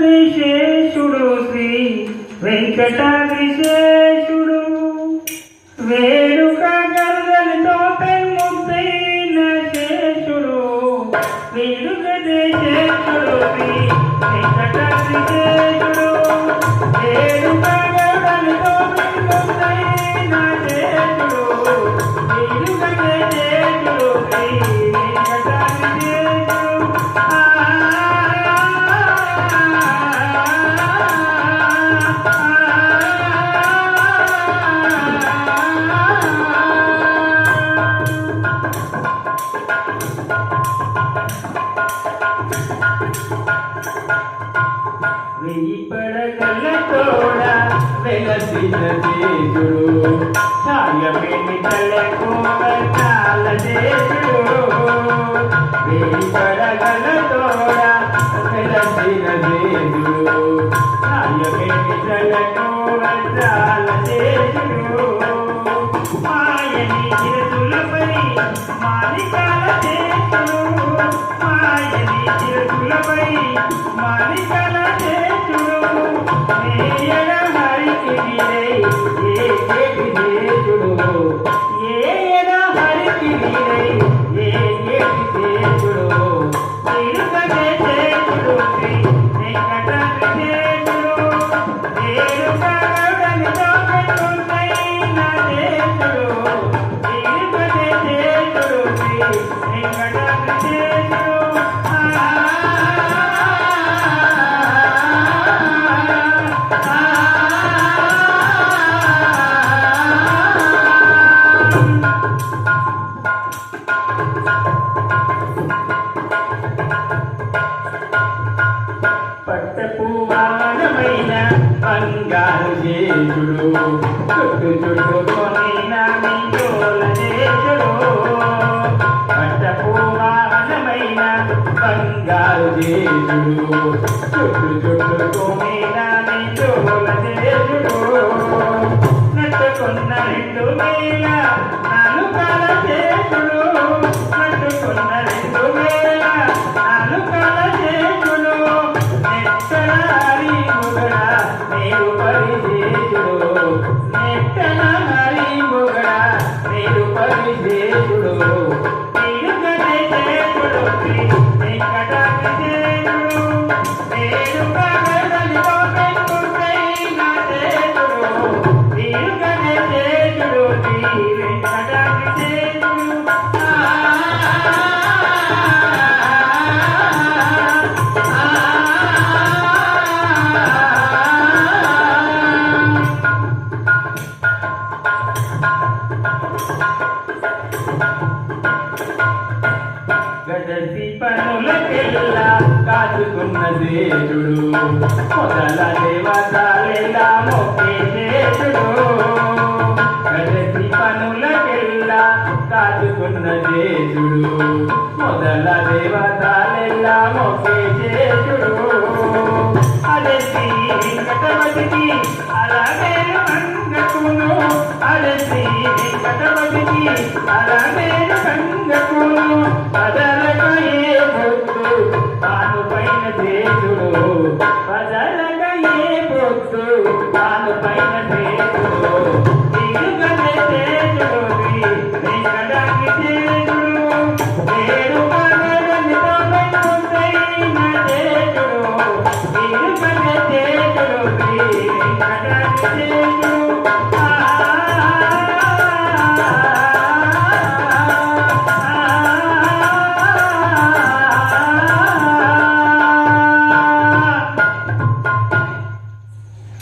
విశేషుడు శ్రీ వెంకట విశేషుడు వే వెయ్యి పడగల తోడ వెలసిన దేవుడు. ఛాయమేమి తలకోవ చాల దేవుడు. వెయ్యి పడగల తోడ వెలసిన దేవుడు. ఛాయమేమి తలకోవ చిరుతులపై మాలికల చేసుడు నేయడ హరికి వీరై ఏ కేటి పట్టపు బంగారు చేసుడు చుట్టు చుట్టు కొనిన మింజోల చేసుడు బంగారు చేసుడు చుట్టు చుట్టు కొనిన మింజోల చేసుడు నట్టుకున్న రెండు వేల నాలుగు నెట్టనారి ముగడ మీరు పరిదేశుడు మీరు గదేశుడు గడసి కాచుకున్న దేవుడు మొదల దేవతలెల్లా మొక్కే దేవుడు గడసి పనులకెల్లా కాచుకున్న దేవుడు మొదల దేవతలెల్లా మొక్కే దేవుడు అదే శ్రీ వెంకటపతికి అలాగే ತಾಳಸಿ ಕಟಮಗಿ ಅರಮೇರ ಸಂಗಕು ಅದರ ಕಯೇ ಬೊತ್ತು ತಾನು ಪೈನ ಸೇತುಡು